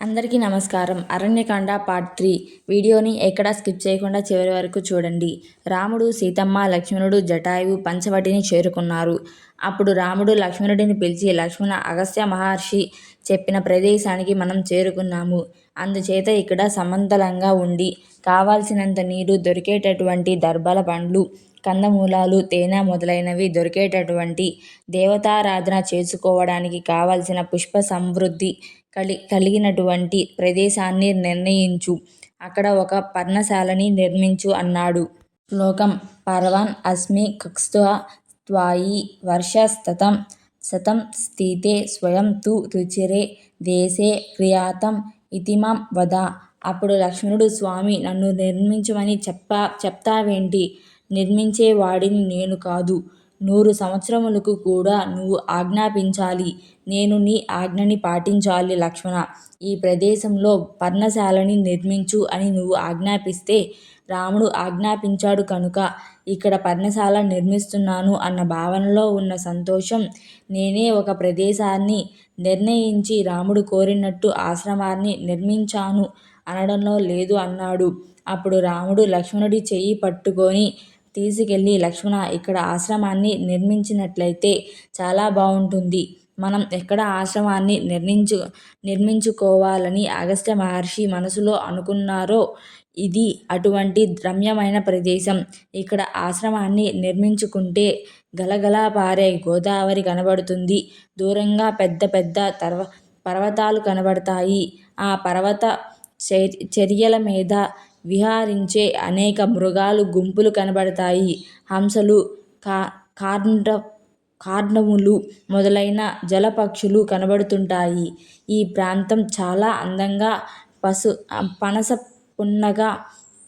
అందరికీ నమస్కారం. Aranyakanda part three. వీడియోని ఎక్కడా స్కిప్ చేయకుండా చివరి వరకు చూడండి. రాముడు సీతమ్మ లక్ష్మణుడు జటాయువు పంచవటిని చేరుకున్నారు. అప్పుడు రాముడు లక్ష్మణుడిని పిలిచి లక్ష్మణ అగస్త్య మహర్షి చెప్పిన ప్రదేశానికి మనం చేరుకున్నాము. అందుచేత ఇక్కడ సమంతలంగా ఉండి కావాల్సినంత నీరు దొరికేటటువంటి దర్భల పండ్లు కందమూలాలు తేనె మొదలైనవి దొరికేటటువంటి దేవతారాధన చేసుకోవడానికి కావలసిన పుష్ప సమృద్ధి కలి కలిగినటువంటి ప్రదేశాన్ని నిర్ణయించు అక్కడ ఒక పర్ణశాలని నిర్మించు అన్నాడు. శ్లోకం పర్వన్ అస్మి కక్ష్యా త్వాయి వర్షస్తతం శతం స్థితే స్వయం తు రుచిరే దేశే క్రియాతం ఇతిమాం వద. అప్పుడు లక్ష్మణుడు స్వామి నన్ను నిర్మించమని చెప్పా చెప్తావేంటి? నిర్మించేవాడిని నేను కాదు. నూరు సంవత్సరములకు కూడా నువ్వు ఆజ్ఞాపించాలి. నేను నీ ఆజ్ఞని పాటించాలి లక్ష్మణ ఈ ప్రదేశంలో పర్ణశాలని నిర్మించు అని నువ్వు ఆజ్ఞాపిస్తే రాముడు ఆజ్ఞాపించాడు కనుక ఇక్కడ పర్ణశాల నిర్మిస్తున్నాను అన్న భావనలో ఉన్న సంతోషం నేనే ఒక ప్రదేశాన్ని నిర్ణయించి రాముడు కోరినట్టు ఆశ్రమాన్ని నిర్మించాను అనడంలో లేదు అన్నాడు. అప్పుడు రాముడు లక్ష్మణుడి చెయ్యి పట్టుకొని తీసుకెళ్ళి లక్ష్మణ ఇక్కడ ఆశ్రమాన్ని నిర్మించినట్లయితే చాలా బాగుంటుంది మనం ఎక్కడ ఆశ్రమాన్ని నిర్మించు నిర్మించుకోవాలని అగస్త్య మహర్షి మనసులో అనుకున్నారో ఇది అటువంటి రమ్యమైన ప్రదేశం. ఇక్కడ ఆశ్రమాన్ని నిర్మించుకుంటే గలగలా పారే గోదావరి కనబడుతుంది. దూరంగా పెద్ద పెద్ద తర్వ పర్వతాలు కనబడతాయి. ఆ పర్వత చర్యల మీద విహరించే అనేక మృగాలు గుంపులు కనబడతాయి. హంసలు, కా కార్డ కార్డములు మొదలైన జలపక్షులు కనబడుతుంటాయి. ఈ ప్రాంతం చాలా అందంగా పసు పనస పున్నగా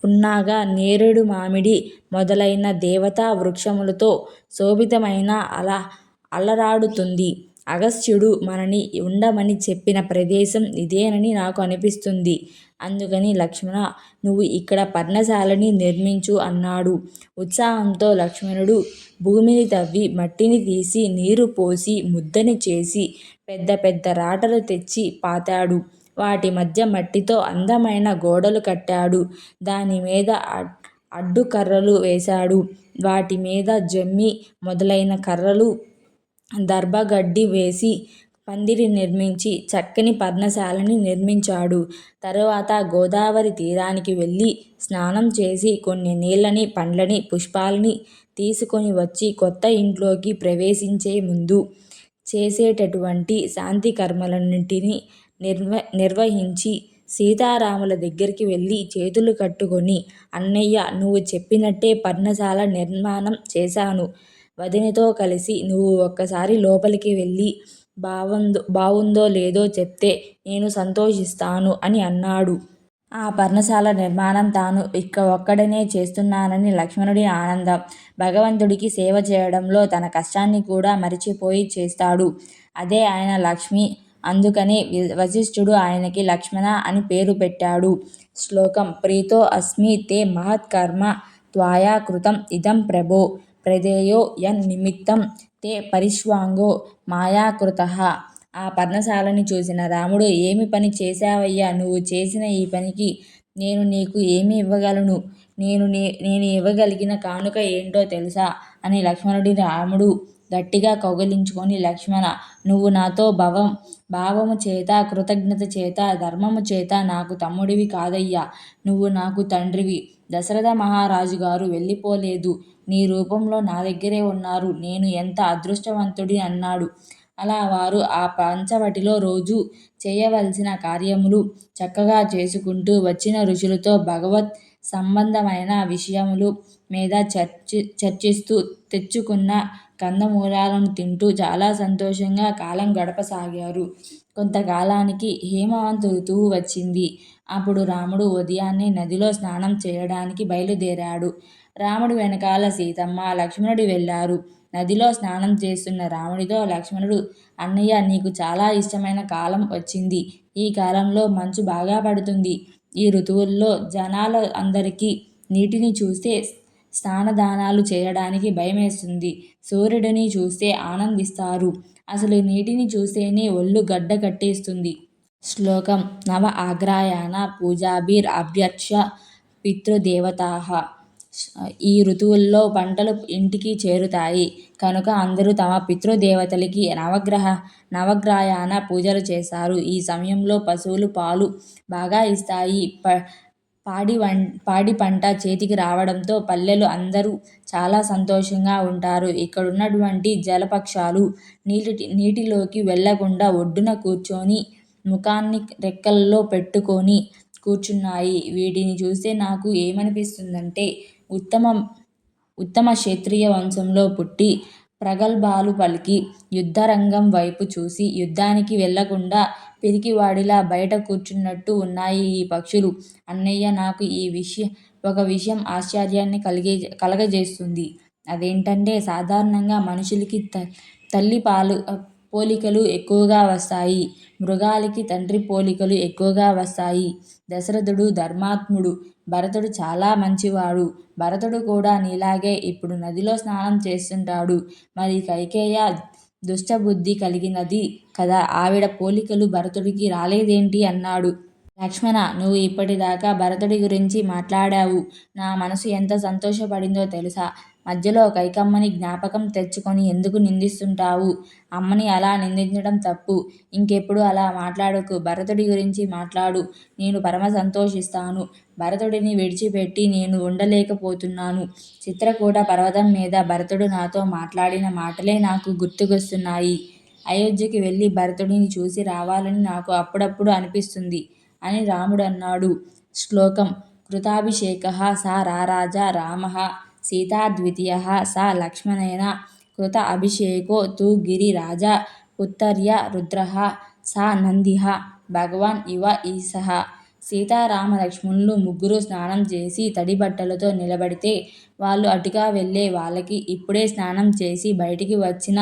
పున్నాగా నేరేడు మామిడి మొదలైన దేవతా వృక్షములతో శోభితమైన అల అలరాడుతుంది. అగస్త్యుడు మనని ఉండమని చెప్పిన ప్రదేశం ఇదేనని నాకు అనిపిస్తుంది. అందుకని లక్ష్మణ నువ్వు ఇక్కడ పర్ణశాలని నిర్మించు అన్నాడు. ఉత్సాహంతో లక్ష్మణుడు భూమిని తవ్వి మట్టిని తీసి నీరు పోసి ముద్దని చేసి పెద్ద పెద్ద రాటలు తెచ్చి పాతాడు. వాటి మధ్య మట్టితో అందమైన గోడలు కట్టాడు. దానిమీద అడ్డు కర్రలు వేశాడు. వాటి మీద జమ్మి మొదలైన కర్రలు, దర్భగడ్డి వేసి పందిరి నిర్మించి చక్కని పర్ణశాలని నిర్మించాడు. తరువాత గోదావరి తీరానికి వెళ్ళి స్నానం చేసి కొన్ని నీళ్ళని, పండ్లని, పుష్పాలని తీసుకొని వచ్చి కొత్త ఇంట్లోకి ప్రవేశించే ముందు చేసేటటువంటి శాంతి కర్మలన్నింటినీ నిర్వ నిర్వహించి సీతారాముల దగ్గరికి వెళ్ళి చేతులు కట్టుకొని అన్నయ్య నువ్వు చెప్పినట్టే పర్ణశాల నిర్మాణం చేశాను. వదినతో కలిసి నువ్వు ఒక్కసారి లోపలికి వెళ్ళి బావుందో బావుందో లేదో చెప్తే నేను సంతోషిస్తాను అని అన్నాడు. ఆ పర్ణశాల నిర్మాణం తాను ఒక్కడినే చేస్తున్నానని లక్ష్మణుడి ఆనందం. భగవంతుడికి సేవ చేయడంలో తన కష్టాన్ని కూడా మరిచిపోయి చేస్తాడు. అదే ఆయన లక్ష్మి. అందుకనే వశిష్ఠుడు ఆయనకి లక్ష్మణ అని పేరు పెట్టాడు. శ్లోకం ప్రీతో అస్మి తే మహత్కర్మ త్వాయా కృతం ఇదం ప్రభో ప్రదేయో యన్నిమిత్తం తే పరిష్వాంగో మయా కృతః. ఆ పర్ణశాలని చూసిన రాముడు ఏమి పని చేశావయ్యా నువ్వు చేసిన ఈ పనికి నేను నీకు ఏమి ఇవ్వగలను? నేను నేను ఇవ్వగలిగిన కానుక ఏంటో తెలుసా? అని లక్ష్మణుడి రాముడు గట్టిగా కౌగిలించుకొని లక్ష్మణ నువ్వు నాతో భవం భావము చేత, కృతజ్ఞత చేత, ధర్మము చేత నాకు తమ్ముడివి కాదయ్యా! నువ్వు నాకు తండ్రివి. దశరథ మహారాజు గారు వెళ్ళిపోలేదు. నీ రూపంలో నా దగ్గరే ఉన్నారు. నేను ఎంత అదృష్టవంతుడిని అన్నాడు. అలా వారు ఆ పంచవటిలో రోజు చేయవలసిన కార్యములు చక్కగా చేసుకుంటూ వచ్చిన ఋషులతో భగవత్ సంబంధమైన విషయములు మీద చర్చి చర్చిస్తూ తెచ్చుకున్న కందమూలాలను తింటూ చాలా సంతోషంగా కాలం గడపసాగారు. కొంతకాలానికి హేమంత ఋతువు వచ్చింది. అప్పుడు రాముడు ఉదయాన్నే నదిలో స్నానం చేయడానికి బయలుదేరాడు. రాముడి వెనకాల సీతమ్మ, లక్ష్మణుడు వెళ్ళారు. నదిలో స్నానం చేస్తున్న రాముడితో లక్ష్మణుడు అన్నయ్య నీకు చాలా ఇష్టమైన కాలం వచ్చింది. ఈ కాలంలో మంచు బాగా పడుతుంది. ఈ ఋతువుల్లో జనాల అందరికీ నీటిని చూస్తే స్నానదానాలు చేయడానికి భయమేస్తుంది. సూర్యుడిని చూస్తే ఆనందిస్తారు. అసలు నీటిని చూస్తేనే ఒళ్ళు గడ్డ కట్టేస్తుంది శ్లోకం నవ ఆగ్రాయణ పూజాభిర్ అభ్యర్చ్య పితృదేవతాః ఈ ఋతువుల్లో పంటలు ఇంటికి చేరుతాయి కనుక అందరూ తమ పితృదేవతలకి నవగ్రహ నవగ్రహాయణ పూజలు చేస్తారు. ఈ సమయంలో పశువులు పాలు బాగా ఇస్తాయి. ప పాడి పాడి పంట చేతికి రావడంతో పల్లెలు అందరూ చాలా సంతోషంగా ఉంటారు. ఇక్కడున్నటువంటి జలపక్షాలు నీటి నీటిలోకి వెళ్ళకుండా ఒడ్డున కూర్చొని ముఖాన్ని రెక్కల్లో పెట్టుకొని కూర్చున్నాయి. వీటిని చూస్తే నాకు ఏమనిపిస్తుందంటే ఉత్తమ క్షత్రియ వంశంలో పుట్టి ప్రగల్భాలు పలికి యుద్ధరంగం వైపు చూసి యుద్ధానికి వెళ్ళకుండా పిరికివాడిలా బయట కూర్చున్నట్టు ఉన్నాయి ఈ పక్షులు. అన్నయ్య నాకు ఒక విషయం ఆశ్చర్యాన్ని కలిగే కలగజేస్తుంది. అదేంటంటే సాధారణంగా మనుషులకి తల్లి పాలు పోలికలు ఎక్కువగా వస్తాయి. మృగాలకి తండ్రి పోలికలు ఎక్కువగా వస్తాయి. దశరథుడు ధర్మాత్ముడు. భరతుడు చాలా మంచివాడు. భరతుడు కూడా నీలాగే ఇప్పుడు నదిలో స్నానం చేస్తుంటాడు. మరి కైకేయ దుష్టబుద్ధి కలిగినది కదా ఆవిడ పోలికలు భరతుడికి రాలేదేంటి? అన్నాడు. లక్ష్మణ నువ్వు ఇప్పటిదాకా భరతుడి గురించి మాట్లాడావు. నా మనసు ఎంత సంతోషపడిందో తెలుసా? మధ్యలో కైకమ్మని జ్ఞాపకం తెచ్చుకొని ఎందుకు నిందిస్తుంటావు? అమ్మని అలా నిందించడం తప్పు. ఇంకెప్పుడూ అలా మాట్లాడకు. భరతుడి గురించి మాట్లాడు. నేను పరమ సంతోషిస్తాను. భరతుడిని విడిచిపెట్టి నేను ఉండలేకపోతున్నాను. చిత్రకూట పర్వతం మీద భరతుడు నాతో మాట్లాడిన మాటలే నాకు గుర్తుకొస్తున్నాయి. అయోధ్యకి వెళ్ళి భరతుడిని చూసి రావాలని నాకు అప్పుడప్పుడు అనిపిస్తుంది అని రాముడన్నాడు. శ్లోకం కృతాభిషేక స రారాజ రామ సీతాద్వితీయ స లక్ష్మణేన కృత అభిషేకో తు గిరిరాజ ఉత్తర్య రుద్ర స నందిహ భగవాన్ ఇవ ఈసహ సీతారామలక్ష్మణులు ముగ్గురు స్నానం చేసి తడిబట్టలతో నిలబడితే వాళ్ళు అటుగా వెళ్ళే వాళ్ళకి ఇప్పుడే స్నానం చేసి బయటికి వచ్చిన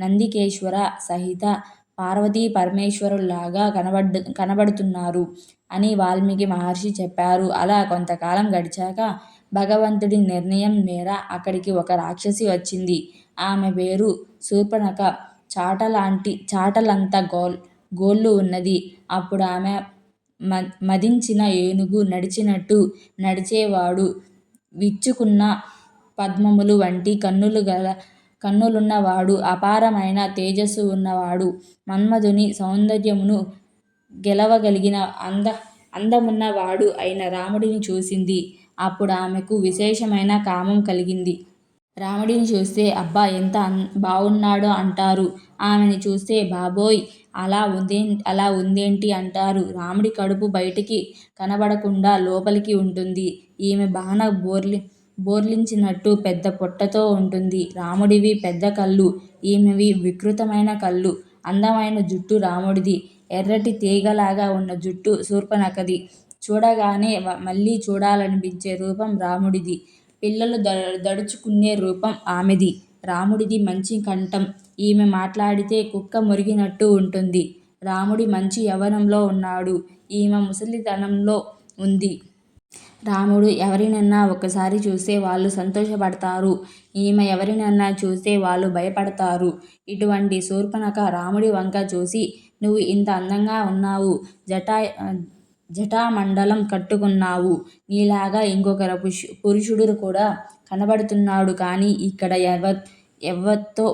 నందికేశ్వర సహిత పార్వతీ పరమేశ్వరుల్లాగా కనబడ్ కనబడుతున్నారు అని వాల్మీకి మహర్షి చెప్పారు. అలా కొంతకాలం గడిచాక భగవంతుడి నిర్ణయం మేర అక్కడికి ఒక రాక్షసి వచ్చింది. ఆమె పేరు శూర్పణఖ. చాటలంత గోళ్ళు ఉన్నది. అప్పుడు ఆమె మ మదించిన ఏనుగు నడిచినట్టు నడిచేవాడు. విచ్చుకున్న పద్మములు వంటి కన్నులు గల కన్నులున్నవాడు. అపారమైన తేజస్సు ఉన్నవాడు. మన్మధుని సౌందర్యమును గెలవగలిగిన అంద అందమున్నవాడు అయిన రాముడిని చూసింది. అప్పుడు ఆమెకు విశేషమైన కామం కలిగింది. రాముడిని చూస్తే అబ్బా ఎంత బాగున్నాడో అంటారు. ఆమెని చూస్తే బాబోయ్ అలా ఉందే అలా ఉందేంటి అంటారు. రాముడి కడుపు బయటికి కనబడకుండా లోపలికి ఉంటుంది. ఈమె బాన బోర్లించినట్టు పెద్ద పొట్టతో ఉంటుంది. రాముడివి పెద్ద కళ్ళు. ఈమెవి వికృతమైన కళ్ళు. అందమైన జుట్టు రాముడిది. ఎర్రటి తీగలాగా ఉన్న జుట్టు శూర్పణఖది. చూడగానే మళ్ళీ చూడాలనిపించే రూపం రాముడిది. పిల్లలు దడుచుకునే రూపం ఆమెది. రాముడిది మంచి కంఠం. ఈమె మాట్లాడితే కుక్క మురిగినట్టు ఉంటుంది. రాముడి మంచి యవ్వనంలో ఉన్నాడు. ఈమె ముసలితనంలో ఉంది. రాముడు ఎవరినన్నా ఒకసారి చూస్తే వాళ్ళు సంతోషపడతారు. ఈమె ఎవరినన్నా చూస్తే వాళ్ళు భయపడతారు. ఇటువంటి శూర్పణక రాముడి వంక చూసి నువ్వు ఇంత అందంగా ఉన్నావు. జటామండలం కట్టుకున్నావు. నీలాగా ఇంకొక పురుషుడు కూడా కనబడుతున్నాడు కానీ ఇక్కడ యావత్తు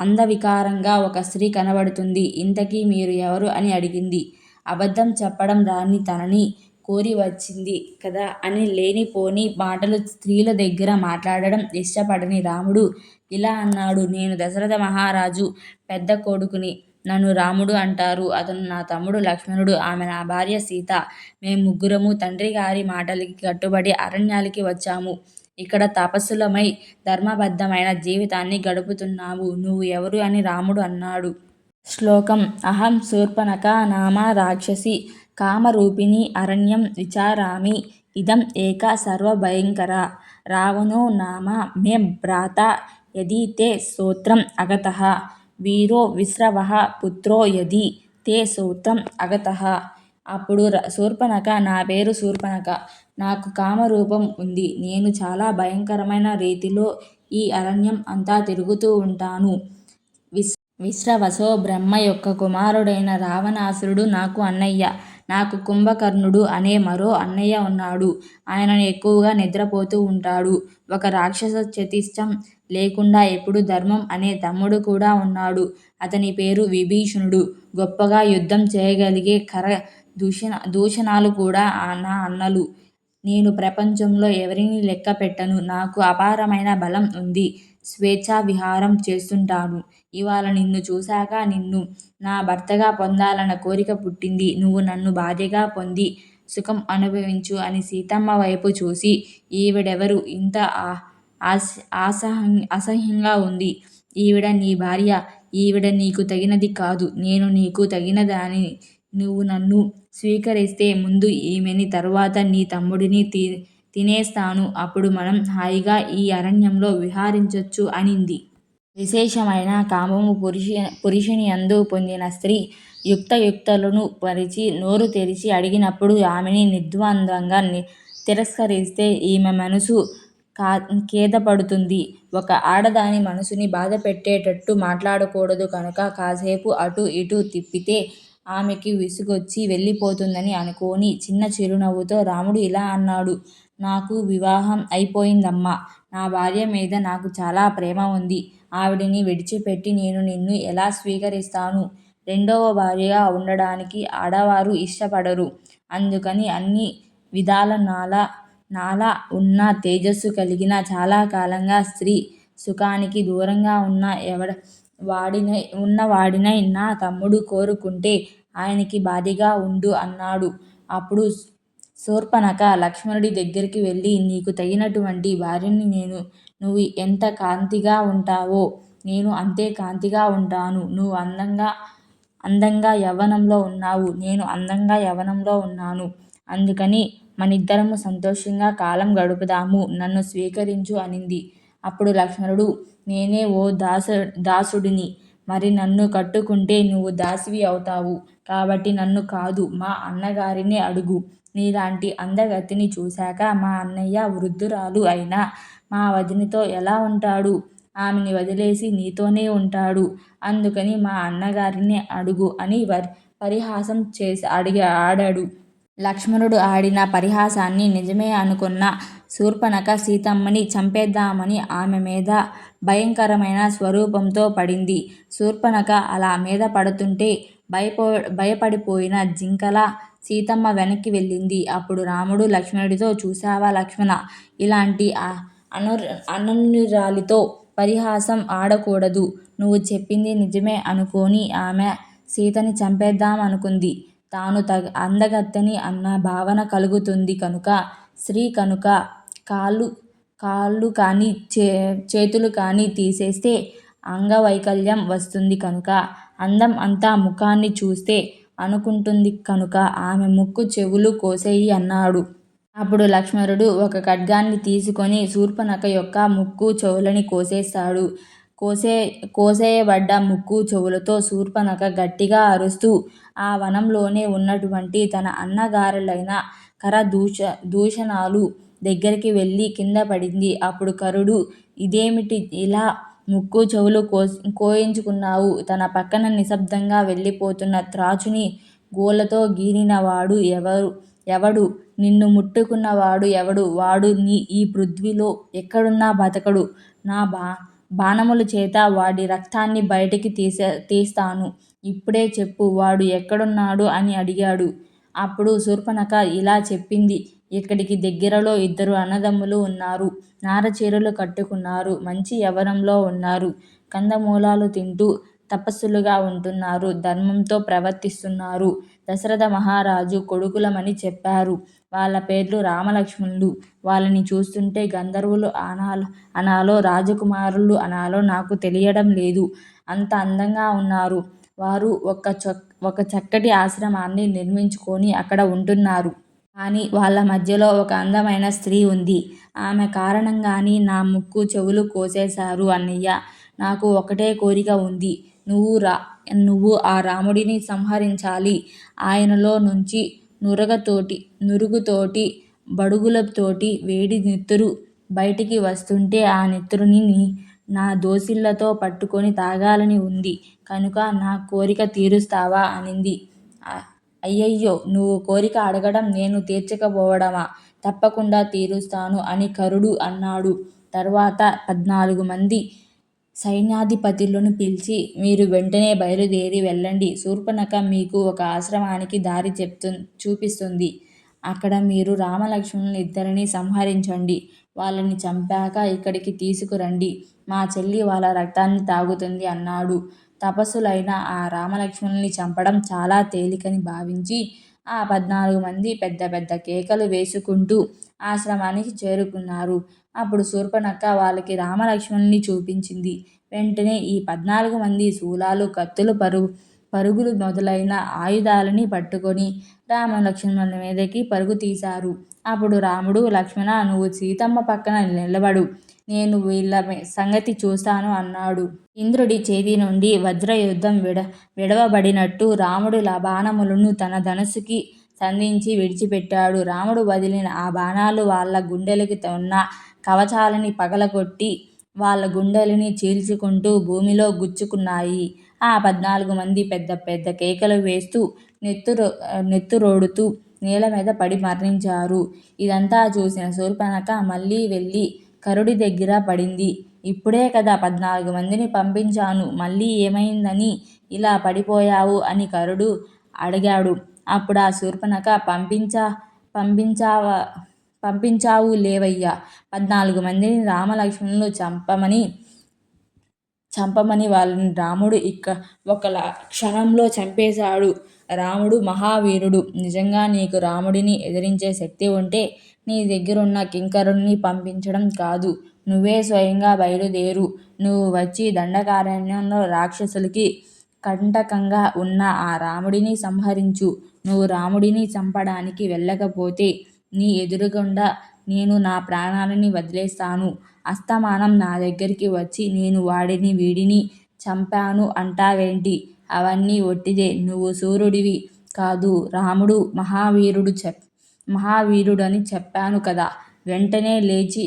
అందవికారంగా ఒక స్త్రీ కనబడుతుంది. ఇంతకీ మీరు ఎవరు? అని అడిగింది. అబద్ధం చెప్పడం రాని తనని కోరి వచ్చింది కదా అని లేనిపోని మాటలు స్త్రీల దగ్గర మాట్లాడడం ఇష్టపడని రాముడు ఇలా అన్నాడు. నేను దశరథ మహారాజు పెద్ద కొడుకుని. నన్ను రాముడు అంటారు. అతను నా తమ్ముడు లక్ష్మణుడు. ఆమె నా భార్య సీత. మేము ముగ్గురము తండ్రి తండ్రిగారి మాటలకి కట్టుబడి అరణ్యానికి వచ్చాము. ఇక్కడ తపస్సులమై ధర్మబద్ధమైన జీవితాన్ని గడుపుతున్నాము. నువ్వు ఎవరు? అని రాముడు అన్నాడు. శ్లోకం అహం శూర్పణక నామ రాక్షసి కామరూపిణి అరణ్యం విచారామి ఇదం ఏక సర్వభయంకర రావణో నామ మే భ్రాత యదि తే శ్రోత్రం అగతః వీరో విశ్రవః పుత్రో యది తే సూత్రం అగతః అప్పుడు శూర్పణఖ నా పేరు శూర్పణఖ. నాకు కామరూపం ఉంది. నేను చాలా భయంకరమైన రీతిలో ఈ అరణ్యం అంతా తిరుగుతూ ఉంటాను. విశ్రవసో బ్రహ్మ యొక్క కుమారుడైన రావణాసురుడు నాకు అన్నయ్య. నాకు కుంభకర్ణుడు అనే మరో అన్నయ్య ఉన్నాడు. ఆయన ఎక్కువగా నిద్రపోతూ ఉంటాడు. ఒక రాక్షస చతిష్టం లేకుండా ఎప్పుడు ధర్మం అనే తమ్ముడు కూడా ఉన్నాడు. అతని పేరు విభీషణుడు. గొప్పగా యుద్ధం చేయగలిగే కర దూషణ దూషణాలు కూడా నా అన్నలు. నేను ప్రపంచంలో ఎవరినీ లెక్కపెట్టను. నాకు అపారమైన బలం ఉంది. స్వేచ్ఛా విహారం చేస్తుంటాను. ఇవాళ నిన్ను చూశాక నిన్ను నా భర్తగా పొందాలన్న కోరిక పుట్టింది. నువ్వు నన్ను భార్యగా పొంది సుఖం అనుభవించు అని సీతమ్మ వైపు చూసి ఈవిడెవరు ఇంత అసహ్యంగా ఉంది. ఈవిడ నీ భార్య. ఈవిడ నీకు తగినది కాదు. నేను నీకు తగినదాన్ని. నువ్వు నన్ను స్వీకరిస్తే ముందు ఈమెని తరువాత నీ తమ్ముడిని తినేస్తాను. అప్పుడు మనం హాయిగా ఈ అరణ్యంలో విహారించొచ్చు అనింది. విశేషమైన కామము పురుషునియందు పొందిన స్త్రీ యుక్తయుక్తలను పరిచి నోరు తెరిచి అడిగినప్పుడు ఆమెని నిర్ద్వంద్వంగా తిరస్కరిస్తే ఈమె మనసు కా ఖేదపడుతుంది. ఒక ఆడదాని మనసుని బాధపెట్టేటట్టు మాట్లాడకూడదు కనుక కాసేపు అటు ఇటు తిప్పితే ఆమెకి విసుగొచ్చి వెళ్ళిపోతుందని అనుకోని చిన్న చిరునవ్వుతో రాముడు ఇలా అన్నాడు. నాకు వివాహం అయిపోయిందమ్మా! నా భార్య మీద నాకు చాలా ప్రేమ ఉంది. ఆవిడని విడిచిపెట్టి నేను నిన్ను ఎలా స్వీకరిస్తాను? రెండవ భార్యగా ఉండడానికి ఆడవారు ఇష్టపడరు. అందుకని అన్ని విధాల నాలా ఉన్న తేజస్సు కలిగిన, చాలా కాలంగా స్త్రీ సుఖానికి దూరంగా ఉన్న ఎవడ వాడినై ఉన్నవాడినై నా తమ్ముడు కోరుకుంటే ఆయనకి భారీగా ఉండు అన్నాడు. అప్పుడు శూర్పణఖ లక్ష్మణుడి దగ్గరికి వెళ్ళి నీకు తగినటువంటి భార్యని నేను. నువ్వు ఎంత కాంతిగా ఉంటావో నేను అంతే కాంతిగా ఉంటాను. నువ్వు అందంగా అందంగా యవ్వనంలో ఉన్నావు. నేను అందంగా యవ్వనంలో ఉన్నాను. అందుకని మనిద్దరము సంతోషంగా కాలం గడుపుదాము. నన్ను స్వీకరించు అనింది. అప్పుడు లక్ష్మణుడు నేనే ఓ దాసుడిని. మరి నన్ను కట్టుకుంటే నువ్వు దాసివి అవుతావు. కాబట్టి నన్ను కాదు మా అన్నగారినే అడుగు. నీలాంటి అందగతిని చూశాక మా అన్నయ్య వృద్ధురాలు అయినా మా వదినతో ఎలా ఉంటాడు? ఆమెని వదిలేసి నీతోనే ఉంటాడు. అందుకని మా అన్నగారినే అడుగు అని పరిహాసం ఆడాడు. లక్ష్మణుడు ఆడిన పరిహాసాన్ని నిజమే అనుకున్న శూర్పణఖ సీతమ్మని చంపేద్దామని ఆమె మీద భయంకరమైన స్వరూపంతో పడింది. శూర్పణఖ అలా మీద పడుతుంటే భయపడిపోయిన జింకల సీతమ్మ వెనక్కి వెళ్ళింది. అప్పుడు రాముడు లక్ష్మణుడితో చూశావా లక్ష్మణ ఇలాంటి అనర్హురాలితో పరిహాసం ఆడకూడదు. నువ్వు చెప్పింది నిజమే అనుకోని ఆమె సీతని చంపేద్దామనుకుంది. తాను అందగత్తెని అన్న భావన కలుగుతుంది కనుక. స్త్రీ కనుక కాళ్ళు కానీ చేతులు కానీ తీసేస్తే అంగవైకల్యం వస్తుంది కనుక. అందం అంతా ముఖాన్ని చూస్తే అనుకుంటుంది కనుక ఆమె ముక్కు చెవులు కోసెయ్యి అన్నాడు. అప్పుడు లక్ష్మణుడు ఒక ఖడ్గాన్ని తీసుకొని శూర్పణఖ యొక్క ముక్కు చెవులని కోసేస్తాడు. కోసే కోసేయబడ్డ ముక్కు చెవులతో శూర్పణఖ గట్టిగా అరుస్తూ ఆ వనంలోనే ఉన్నటువంటి తన అన్నగారులైన కర దూష దూషణాలు దగ్గరికి వెళ్ళి కింద పడింది. అప్పుడు కరుడు ఇదేమిటి ఇలా ముక్కు చెవులు కో కోయించుకున్నావు? తన పక్కన నిశ్శబ్దంగా వెళ్ళిపోతున్న త్రాచుని గోళ్ళతో గీరినవాడు ఎవడు? నిన్ను ముట్టుకున్నవాడు ఎవడు? వాడు నీ ఈ పృథ్వీలో ఎక్కడున్నా బతకడు. నా బా బాణముల చేత వాడి రక్తాన్ని బయటికి తీసే తీస్తాను. ఇప్పుడే చెప్పు వాడు ఎక్కడున్నాడు అని అడిగాడు. అప్పుడు శూర్పణఖ ఇలా చెప్పింది ఇక్కడికి దగ్గరలో ఇద్దరు అన్నదమ్ములు ఉన్నారు. నారచీరలు కట్టుకున్నారు. మంచి యవ్వనంలో ఉన్నారు. కందమూలాలు తింటూ తపస్సులుగా ఉంటున్నారు. ధర్మంతో ప్రవర్తిస్తున్నారు. దశరథ మహారాజు కొడుకులమని చెప్పారు. వాళ్ళ పేర్లు రామలక్ష్మణులు. వాళ్ళని చూస్తుంటే గంధర్వులు అనాలో అనాలో రాజకుమారులు అనాలో నాకు తెలియడం లేదు. అంత అందంగా ఉన్నారు. వారు ఒక ఒక చక్కటి ఆశ్రమాన్ని నిర్మించుకొని అక్కడ ఉంటున్నారు. కానీ వాళ్ళ మధ్యలో ఒక అందమైన స్త్రీ ఉంది. ఆమె కారణంగానే నా ముక్కు చెవులు కోసేశారు అన్నయ్య నాకు ఒకటే కోరిక ఉంది. నువ్వు రా నువ్వు ఆ రాముడిని సంహరించాలి. ఆయనలో నుంచి నురగతోటి నురుగుతోటి బడుగులతోటి వేడి నెత్తురు బయటికి వస్తుంటే ఆ నెత్తురుని నా దోసిళ్ళతో పట్టుకొని తాగాలని ఉంది కనుక నా కోరిక తీరుస్తావా అనింది. అయ్యయ్యో నువ్వు కోరిక అడగడం నేను తీర్చకపోవడమా? తప్పకుండా తీరుస్తాను అని కరుడు అన్నాడు. తర్వాత పద్నాలుగు మంది సైన్యాధిపతులను పిలిచి మీరు వెంటనే బయలుదేరి వెళ్ళండి. శూర్పణఖ మీకు ఒక ఆశ్రమానికి దారి చూపిస్తుంది. అక్కడ మీరు రామలక్ష్మణులు ఇద్దరిని సంహరించండి. వాళ్ళని చంపాక ఇక్కడికి తీసుకురండి. మా చెల్లి వాళ్ళ రక్తాన్ని తాగుతుంది అన్నాడు. తపస్సులైన ఆ రామలక్ష్మణుల్ని చంపడం చాలా తేలికని భావించి ఆ పద్నాలుగు మంది పెద్ద పెద్ద కేకలు వేసుకుంటూ ఆశ్రమానికి చేరుకున్నారు. అప్పుడు శూర్పణఖ వాళ్ళకి రామలక్ష్మణుని చూపించింది. వెంటనే ఈ పద్నాలుగు మంది శూలాలు, కత్తులు, పరుగు పరుగులు మొదలైన ఆయుధాలని పట్టుకొని రామలక్ష్మణుల మీదకి పరుగుతీశారు. అప్పుడు రాముడు లక్ష్మణ నువ్వు సీతమ్మ పక్కన నిలబడు. నేను వీళ్ళ సంగతి చూస్తాను అన్నాడు. ఇంద్రుడి చేతి నుండి వజ్ర యుద్ధం విడ విడవబడినట్టు రాముడు బాణములను తన ధనుసుకి సంధించి విడిచిపెట్టాడు. రాముడు వదిలిన ఆ బాణాలు వాళ్ళ గుండెలకి ఉన్న కవచాలని పగలగొట్టి వాళ్ళ గుండెలని చీల్చుకుంటూ భూమిలో గుచ్చుకున్నాయి. ఆ పద్నాలుగు మంది పెద్ద పెద్ద కేకలు వేస్తూ నెత్తురోడుతూ నేల మీద పడి మరణించారు. ఇదంతా చూసిన శూర్పణఖ మళ్ళీ వెళ్ళి కరుడి దగ్గర పడింది. ఇప్పుడే కదా పద్నాలుగు మందిని పంపించాను. మళ్ళీ ఏమైందని ఇలా పడిపోయావు? అని కరుడు అడిగాడు. అప్పుడు ఆ శూర్పణఖ పంపించా పంపించావా పంపించావు లేవయ్యా పద్నాలుగు మందిని రామలక్ష్మణులు చంపమని చంపమని వాళ్ళని రాముడు ఒక్క క్షణంలో చంపేశాడు. రాముడు మహావీరుడు. నిజంగా నీకు రాముడిని ఎదిరించే శక్తి ఉంటే నీ దగ్గరున్న కింకరుణ్ణి పంపించడం కాదు. నువ్వే స్వయంగా బయలుదేరు. నువ్వు వచ్చి దండకారణ్యంలో రాక్షసులకి కంటకంగా ఉన్న ఆ రాముడిని సంహరించు. నువ్వు రాముడిని చంపడానికి వెళ్ళకపోతే నీ ఎదురుగుండా నేను నా ప్రాణాలని వదిలేస్తాను. అస్తమానం నా దగ్గరికి వచ్చి నేను వాడిని వీడిని చంపాను అంటావేంటి? అవన్నీ ఒట్టిదే. నువ్వు సూర్యుడివి కాదు. రాముడు మహావీరుడు చెప్ మహావీరుడని చెప్పాను కదా! వెంటనే లేచి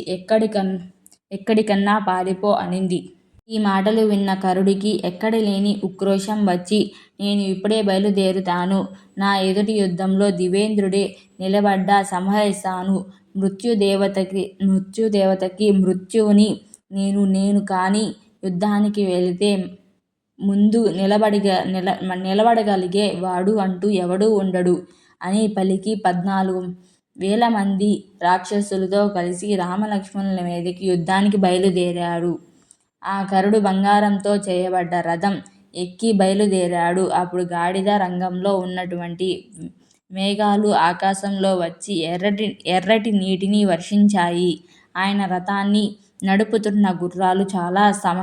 ఎక్కడికన్నా పారిపో అనింది. ఈ మాటలు విన్న కరుడికి ఎక్కడలేని ఉక్రోషం వచ్చి నేను ఇప్పుడే బయలుదేరుతాను. నా ఎదుటి యుద్ధంలో దివేంద్రుడే నిలబడ్డా సంహరిస్తాను. మృత్యుదేవతకి మృత్యుదేవతకి మృత్యువుని నేను. నేను కానీ యుద్ధానికి వెళితే ముందు నిలబడగలిగే వాడు అంటూ ఎవడూ ఉండడు అని పలికి పద్నాలుగు వేల మంది రాక్షసులతో కలిసి రామలక్ష్మణుల మీదకి యుద్ధానికి బయలుదేరాడు. ఆ కరుడు బంగారంతో చేయబడ్డ రథం ఎక్కి బయలుదేరాడు. అప్పుడు గాడిద రంగంలో ఉన్నటువంటి మేఘాలు ఆకాశంలో వచ్చి ఎర్రటి ఎర్రటి నీటిని వర్షించాయి. ఆయన రథాన్ని నడుపుతున్న గుర్రాలు చాలా సమ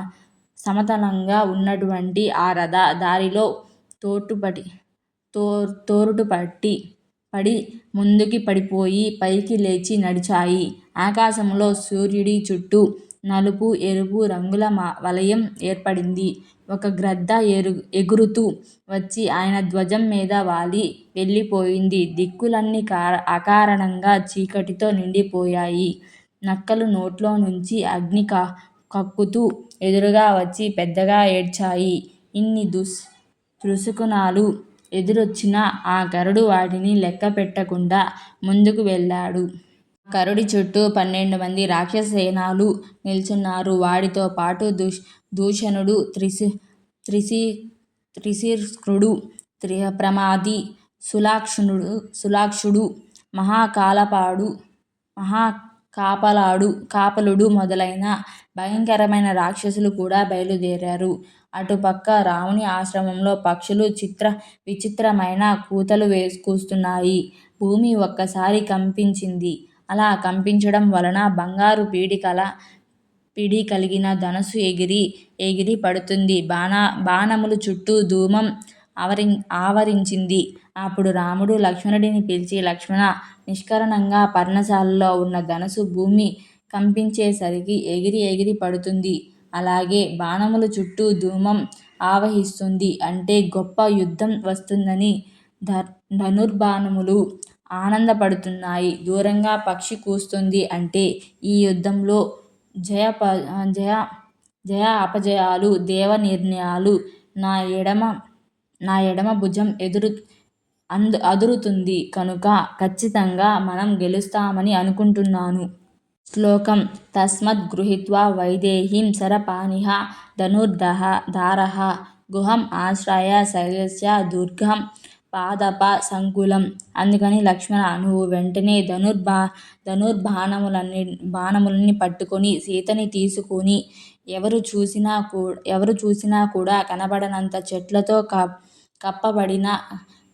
సమతలంగా ఉన్నటువంటి ఆ రథ దారిలో తూరుపడి ముందుకి పడిపోయి పైకి లేచి నడిచాయి. ఆకాశంలో సూర్యుడి చుట్టూ నలుపు, ఎరుపు రంగుల వలయం ఏర్పడింది. ఒక గ్రద్ద ఎగురుతూ వచ్చి ఆయన ధ్వజం మీద వాలి వెళ్ళిపోయింది. దిక్కులన్నీ కార అకారణంగా చీకటితో నిండిపోయాయి. నక్కలు నోట్లో నుంచి అగ్ని కక్కుతూ ఎదురుగా వచ్చి పెద్దగా ఏడ్చాయి. ఇన్ని దుస్ దుశ్శకునాలు ఎదురొచ్చినా ఆ గరుడు వాటిని లెక్కపెట్టకుండా ముందుకు వెళ్ళాడు. కరుడి చుట్టూ పన్నెండుమంది రాక్షస రాక్షసేనాలు నిల్చున్నారు. వాడితో పాటు దూషణుడు, త్రిసి త్రిసి త్రిసిష్కుడు ప్రమాది సులాక్షణుడు సులాక్షుడు మహాకాళపాడు మహా కాపలాడు కాపలుడు మొదలైన భయంకరమైన రాక్షసులు కూడా బయలుదేరారు. అటుపక్క రాముని ఆశ్రమంలో పక్షులు చిత్ర విచిత్రమైన కూతలు వేసుకూస్తున్నాయి భూమి ఒక్కసారి కంపించింది. అలా కంపించడం వలన బంగారు పీడికల పిడి కలిగిన ధనుస్సు ఎగిరి ఎగిరి పడుతుంది. బాణ బాణములు చుట్టూ ధూమం ఆవరించింది. అప్పుడు రాముడు లక్ష్మణుడిని పిలిచి లక్ష్మణ నిష్కరణంగా పర్ణశాలలో ఉన్న ధనుసు భూమి కంపించేసరికి ఎగిరి ఎగిరి పడుతుంది. అలాగే బాణముల చుట్టూ ధూమం ఆవహిస్తుంది అంటే గొప్ప యుద్ధం వస్తుందని ధ ధనుర్బాణములు ఆనందపడుతున్నాయి. దూరంగా పక్షి కూస్తుంది అంటే ఈ యుద్ధంలో జయ జయ జయ అపజయాలు దేవ నిర్ణయాలు నా ఎడమ నా ఎడమ భుజం ఎదురు అందు అదురుతుంది కనుక ఖచ్చితంగా మనం గెలుస్తామని అనుకుంటున్నాను. శ్లోకం తస్మత్ గృహీత్వా వైదేహీం శరపాణిహ ధనుర్దహ దారహ గుహం ఆశ్రయ శైలస్య దుర్గం పాదప సంకులం అందుకని లక్ష్మణ నువ్వు వెంటనే ధనుర్బా ధనుర్బాణములన్ని బాణములని పట్టుకొని సీతని తీసుకొని ఎవరు చూసినా కూ ఎవరు చూసినా కూడా కనబడనంత చెట్లతో కప్పబడిన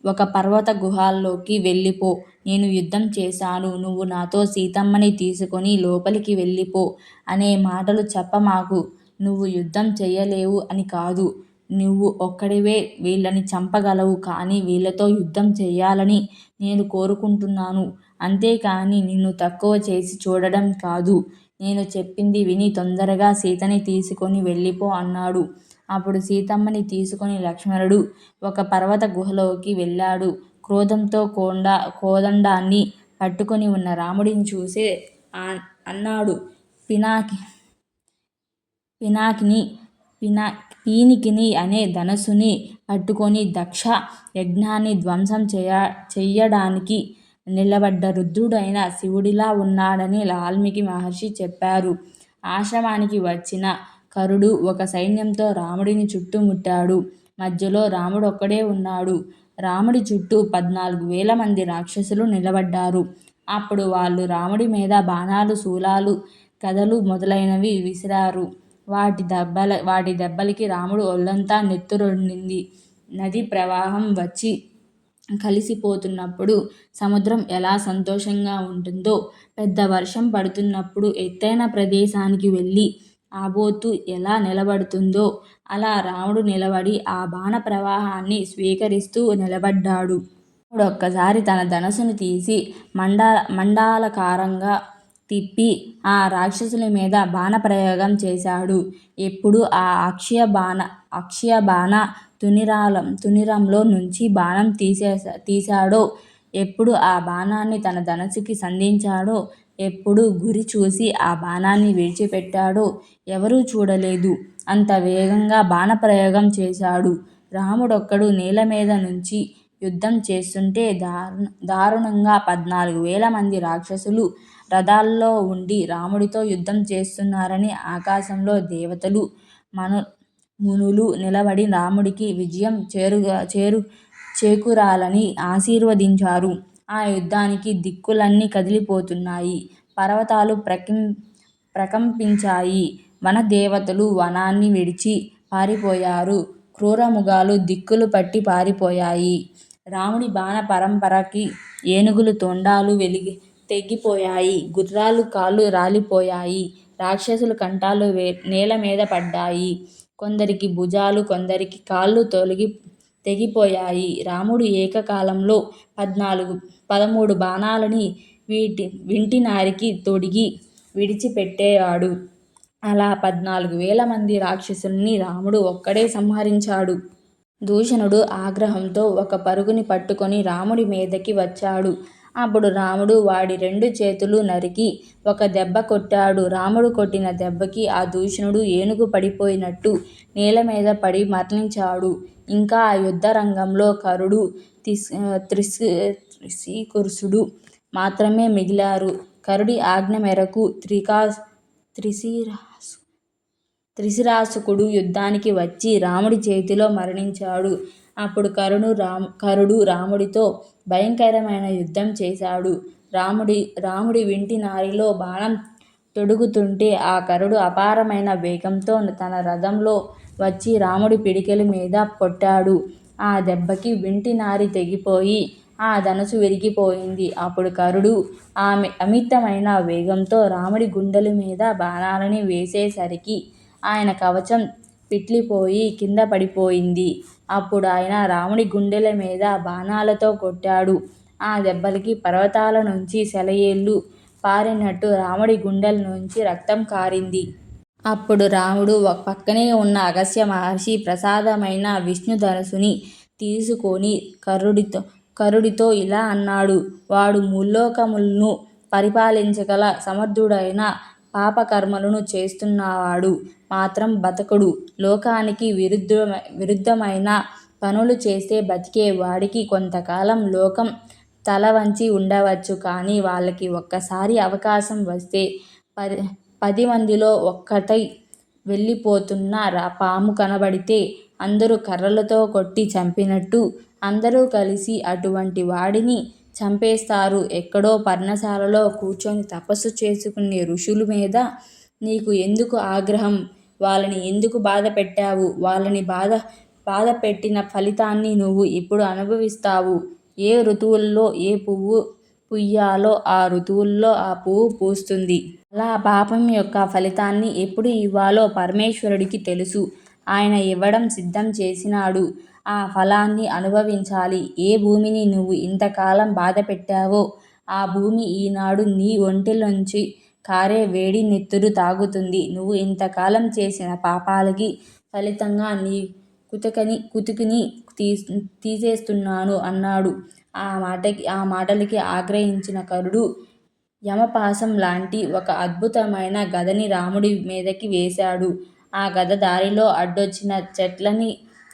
ఒక పర్వత గుహాల్లోకి వెళ్ళిపో. నేను యుద్ధం చేశాను. నువ్వు నాతో సీతమ్మని తీసుకొని లోపలికి వెళ్ళిపో అనే మాటలు చెప్పమాకు. నువ్వు యుద్ధం చేయలేవు అని కాదు. నువ్వు ఒక్కడివే వీళ్ళని చంపగలవు కానీ వీళ్ళతో యుద్ధం చేయాలని నేను కోరుకుంటున్నాను. అంతేకాని నిన్ను తక్కువ చేసి చూడడం కాదు. నేను చెప్పింది విని తొందరగా సీతని తీసుకొని వెళ్ళిపో అన్నాడు. అప్పుడు సీతమ్మని తీసుకొని లక్ష్మణుడు ఒక పర్వత గుహలోకి వెళ్ళాడు. క్రోధంతో కోదండాన్ని పట్టుకొని ఉన్న రాముడిని చూసి అన్నాడు పినాకి పినాకిని పినా ఈనికిని అనే ధనుస్సుని పట్టుకొని దక్ష యజ్ఞాన్ని ధ్వంసం చేయ చెయ్యడానికి నిలబడ్డ రుద్రుడైన శివుడిలా ఉన్నాడని వాల్మీకి మహర్షి చెప్పారు. ఆశ్రమానికి వచ్చిన కరుడు ఒక సైన్యంతో రాముడిని చుట్టుముట్టాడు. మధ్యలో రాముడు ఒక్కడే ఉన్నాడు. రాముడి చుట్టూ పద్నాలుగు వేల మంది రాక్షసులు నిలబడ్డారు. అప్పుడు వాళ్ళు రాముడి మీద బాణాలు, శూలాలు, కథలు మొదలైనవి విసిరారు. వాటి దెబ్బల వాటి దెబ్బలకి రాముడు ఒళ్ళంతా నెత్తురొండింది. నది ప్రవాహం వచ్చి కలిసిపోతున్నప్పుడు సముద్రం ఎలా సంతోషంగా ఉంటుందో, పెద్ద వర్షం పడుతున్నప్పుడు ఎత్తైన ప్రదేశానికి వెళ్ళి ఆ బోతు ఎలా నిలబడుతుందో అలా రాముడు నిలబడి ఆ బాణ ప్రవాహాన్ని స్వీకరిస్తూ నిలబడ్డాడు. రాముడొక్కసారి తన ధనసును తీసి మండా మండాలకారంగా తిప్పి ఆ రాక్షసుల మీద బాణప్రయోగం చేశాడు. ఎప్పుడు ఆ అక్షయ బాణ అక్షయ బాణ తునిరాలం తునిరంలో నుంచి బాణం తీశాడో, ఎప్పుడు ఆ బాణాన్ని తన ధనసుకి సంధించాడో, ఎప్పుడు గురి చూసి ఆ బాణాన్ని విడిచిపెట్టాడో ఎవరూ చూడలేదు. అంత వేగంగా బాణప్రయోగం చేశాడు. రాముడొక్కడు నేల మీద నుంచి యుద్ధం చేస్తుంటే దారుణంగా పద్నాలుగు వేల మంది రాక్షసులు రథాల్లో ఉండి రాముడితో యుద్ధం చేస్తున్నారని ఆకాశంలో దేవతలు, మునులు నిలబడి రాముడికి విజయం చేరుగా చేరు చేకూరాలని ఆశీర్వదించారు. ఆ యుద్ధానికి దిక్కులన్నీ కదిలిపోతున్నాయి. పర్వతాలు ప్రకంపించాయి. వనదేవతలు వనాన్ని విడిచి పారిపోయారు. క్రూరముగాలు దిక్కులు పట్టి పారిపోయాయి. రాముడి బాణ పరంపరకి ఏనుగులు తొండాలు తెగిపోయాయి. గుర్రాలు కాళ్ళు రాలిపోయాయి. రాక్షసుల కంఠాలు నేలమీద పడ్డాయి. కొందరికి భుజాలు, కొందరికి కాళ్ళు తొలగి తెగిపోయాయి. రాముడు ఏకకాలంలో పద్నాలుగు పదమూడు బాణాలని వీటి వింటినారికి తొడిగి విడిచిపెట్టేవాడు అలా పద్నాలుగు వేల మంది రాక్షసుల్ని రాముడు ఒక్కడే సంహరించాడు. దూషణుడు ఆగ్రహంతో ఒక పరుగుని పట్టుకొని రాముడి మీదకి వచ్చాడు. అప్పుడు రాముడు వాడి రెండు చేతులు నరికి ఒక దెబ్బ కొట్టాడు. రాముడు కొట్టిన దెబ్బకి ఆ దూషణుడు ఏనుగు పడిపోయినట్టు నేలమీద పడి మరణించాడు. ఇంకా ఆ యుద్ధ యుద్ధరంగంలో కరుడూ, త్రిశీకురుసుడు మాత్రమే మిగిలారు. కరుడి ఆజ్ఞ మేరకు త్రికా త్రిశిరాసు త్రిశిరాసుకుడు యుద్ధానికి వచ్చి రాముడి చేతిలో మరణించాడు. అప్పుడు కరుణు రామ్ కరుడు రాముడితో భయంకరమైన యుద్ధం చేశాడు. రాముడి రాముడి వింటి నారిలో బాణం తొడుగుతుంటే ఆ కరుడు అపారమైన వేగంతో తన రథంలో వచ్చి రాముడి పిడికెల మీద కొట్టాడు. ఆ దెబ్బకి వింటి నారి తెగిపోయి ఆ ధనుసు విరిగిపోయింది. అప్పుడు కరుడు ఆమె అమితమైన వేగంతో రాముడి గుండెల మీద బాణాలని వేసేసరికి ఆయన కవచం పిట్లిపోయి కింద పడిపోయింది. అప్పుడు ఆయన రాముడి గుండెల మీద బాణాలతో కొట్టాడు. ఆ దెబ్బలకి పర్వతాల నుంచి సెలయేళ్ళు పారినట్టు రాముడి నుంచి రక్తం కారింది. అప్పుడు రాముడు పక్కనే ఉన్న అగస్య మహర్షి ప్రసాదమైన విష్ణు ధనుస్సుని తీసుకొని కరుడితో కరుడితో ఇలా అన్నాడు. వాడు ముల్లోకములను పరిపాలించగల సమర్థుడైన పాపకర్మలను చేస్తున్నవాడు మాత్రం బతకడు. లోకానికి విరుద్ధమైన పనులు చేస్తే బతికే వాడికి కొంతకాలం లోకం తల వంచి ఉండవచ్చు కానీ వాళ్ళకి ఒక్కసారి అవకాశం వస్తే పది పదిమందిలో ఒక్కటై వెళ్ళిపోతున్న పాము కనబడితే అందరూ కర్రలతో కొట్టి చంపినట్టు అందరూ కలిసి అటువంటి వాడిని చంపేస్తారు. ఎక్కడో పర్ణశాలలో కూర్చొని తపస్సు చేసుకునే ఋషుల మీద నీకు ఎందుకు ఆగ్రహం? వాళ్ళని ఎందుకు బాధపెట్టావు? వాళ్ళని బాధ బాధపెట్టిన ఫలితాన్ని నువ్వు ఇప్పుడు అనుభవిస్తావు. ఏ ఋతువుల్లో ఏ పువ్వు పుయ్యాలో ఆ ఋతువుల్లో ఆ పువ్వు పూస్తుంది. అలా పాపం యొక్క ఫలితాన్ని ఎప్పుడు ఇవ్వాలో పరమేశ్వరుడికి తెలుసు. ఆయన ఇవ్వడం సిద్ధం చేసినాడు. ఆ ఫలాన్ని అనుభవించాలి. ఏ భూమిని నువ్వు ఇంతకాలం బాధపెట్టావో ఆ భూమి ఈనాడు నీ ఒంటిలోంచి కారే వేడి నెత్తురు తాగుతుంది. నువ్వు ఇంతకాలం చేసిన పాపాలకి ఫలితంగా నీ కుతకని కుతుకుని తీ తీసేస్తున్నాను అన్నాడు. ఆ మాటకి ఆ మాటలకి ఆగ్రహించిన కరుడు యమపాసం లాంటి ఒక అద్భుతమైన గదని రాముడి మీదకి వేశాడు. ఆ గద దారిలో అడ్డొచ్చిన చెట్లని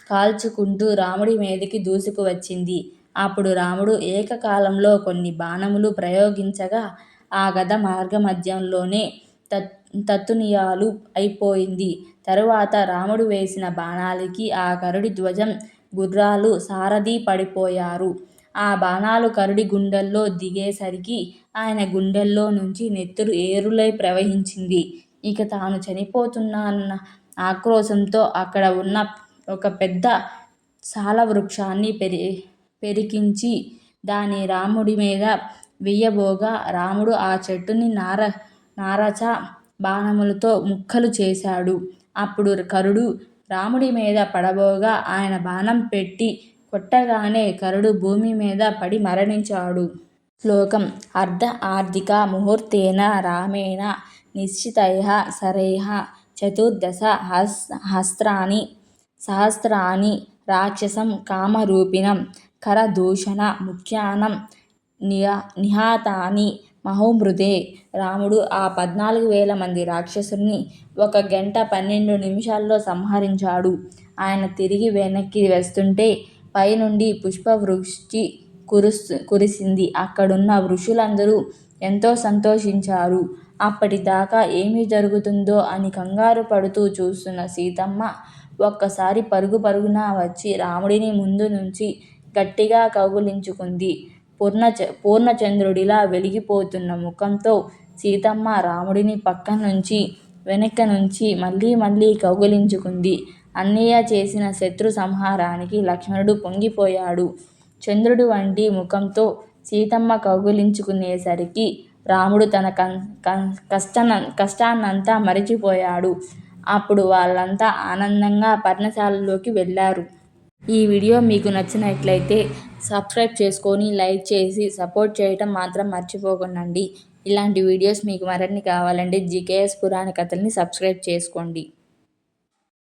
కాల్చుకుంటూ రాముడి మీదకి దూసుకువచ్చింది. అప్పుడు రాముడు ఏకకాలంలో కొన్ని బాణములు ప్రయోగించగా ఆ గద మార్గమధ్యంలోనే తత్ తత్తునియాలు అయిపోయింది. తరువాత రాముడు వేసిన బాణాలకి ఆ కరుడి ధ్వజం, గుర్రాలు, సారధి పడిపోయారు. ఆ బాణాలు కరుడి గుండెల్లో దిగేసరికి ఆయన గుండెల్లో నుంచి నెత్తురు ఏరులై ప్రవహించింది. ఇక తాను చనిపోతున్నానన్న ఆక్రోశంతో అక్కడ ఉన్న ఒక పెద్ద సాలవృక్షాన్ని దాని దాన్ని రాముడిమీద వెయ్యబోగా రాముడు ఆ చెట్టుని నారచ బాణములతో ముక్కలు చేశాడు. అప్పుడు కరుడు రాముడి మీద పడబోగా ఆయన బాణం పెట్టి కొట్టగానే కరుడు భూమి మీద పడి మరణించాడు. శ్లోకం అర్ధ ఆర్థిక ముహూర్తేన రామేణ నిశ్చితయ సరేహ చతుర్దశ సహస్రాణి రాక్షసం కామరూపిణం కరదూషణ ముఖ్యానం నిహతాని మహోమృదే రాముడు ఆ పద్నాలుగు వేల మంది రాక్షసుల్ని ఒక గంట పన్నెండు నిమిషాల్లో సంహరించాడు. ఆయన తిరిగి వెనక్కి వస్తుంటే పైనుండి పుష్పవృష్టి కురుస్తు కురిసింది. అక్కడున్న ఋషులందరూ ఎంతో సంతోషించారు. అప్పటిదాకా ఏమి జరుగుతుందో అని కంగారు పడుతూ చూస్తున్న సీతమ్మ ఒక్కసారి పరుగు పరుగున వచ్చి రాముడిని ముందు నుంచి గట్టిగా కౌగిలించుకుంది. పూర్ణచంద్రుడిలా వెలిగిపోతున్న ముఖంతో సీతమ్మ రాముడిని పక్కనుంచి, వెనకనుంచి మళ్ళీ మళ్ళీ కౌగిలించుకుంది. అన్నయ్య చేసిన శత్రు సంహారానికి లక్ష్మణుడు పొంగిపోయాడు. చంద్రుడు వంటి ముఖంతో సీతమ్మ కౌగిలించుకునేసరికి రాముడు తన కష్టాన్నంతా మరిచిపోయాడు. అప్పుడు వాళ్ళంతా ఆనందంగా పర్ణశాలలోకి వెళ్ళారు. ఈ వీడియో మీకు నచ్చినట్లయితే సబ్స్క్రైబ్ చేసుకొని లైక్ చేసి సపోర్ట్ చేయటం మాత్రం మర్చిపోకండి. ఇలాంటి వీడియోస్ మీకు మరిన్ని కావాలంటే జీకేఎస్ పురాణ కథల్ని సబ్స్క్రైబ్ చేసుకోండి.